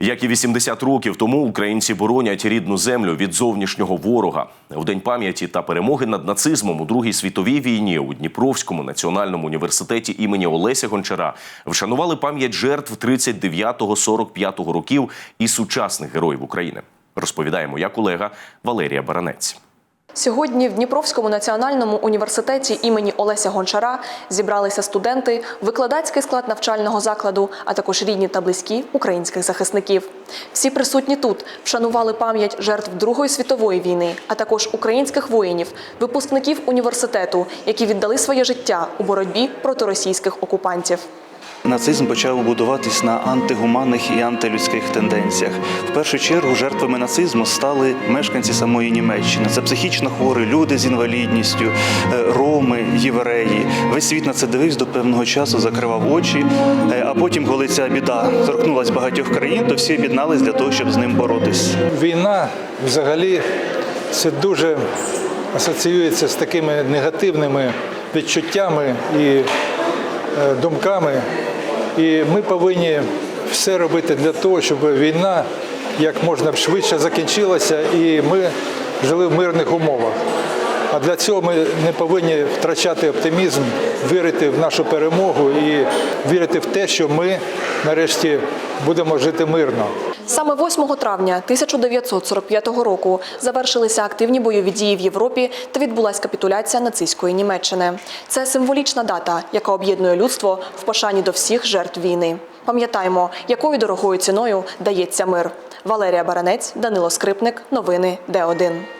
Як і 80 років тому українці боронять рідну землю від зовнішнього ворога. В день пам'яті та перемоги над нацизмом у Другій світовій війні у Дніпровському національному університеті імені Олеся Гончара вшанували пам'ять жертв 39-45 років і сучасних героїв України. Розповідає моя колега Валерія Баранець. Сьогодні в Дніпровському національному університеті імені Олеся Гончара зібралися студенти, викладацький склад навчального закладу, а також рідні та близькі українських захисників. Всі присутні тут вшанували пам'ять жертв Другої світової війни, а також українських воїнів, випускників університету, які віддали своє життя у боротьбі проти російських окупантів. Нацизм почав будуватись на антигуманних і антилюдських тенденціях. В першу чергу жертвами нацизму стали мешканці самої Німеччини. Це психічно хворі люди з інвалідністю, е, роми, євреї. Весь світ на це дивився до певного часу, закривав очі. Е, А потім, коли ця біда торкнулася багатьох країн, то всі об'єднались для того, щоб з ним боротись. Війна взагалі це дуже асоціюється з такими негативними відчуттями і думками. І ми повинні все робити для того, щоб війна як можна швидше закінчилася і ми жили в мирних умовах. А для цього ми не повинні втрачати оптимізм, вірити в нашу перемогу і вірити в те, що ми нарешті будемо жити мирно. Саме 8 травня 1945 року завершилися активні бойові дії в Європі та відбулася капітуляція нацистської Німеччини. Це символічна дата, яка об'єднує людство в пошані до всіх жертв війни. Пам'ятаємо, якою дорогою ціною дається мир. Валерія Баранець, Данило Скрипник, новини Д1.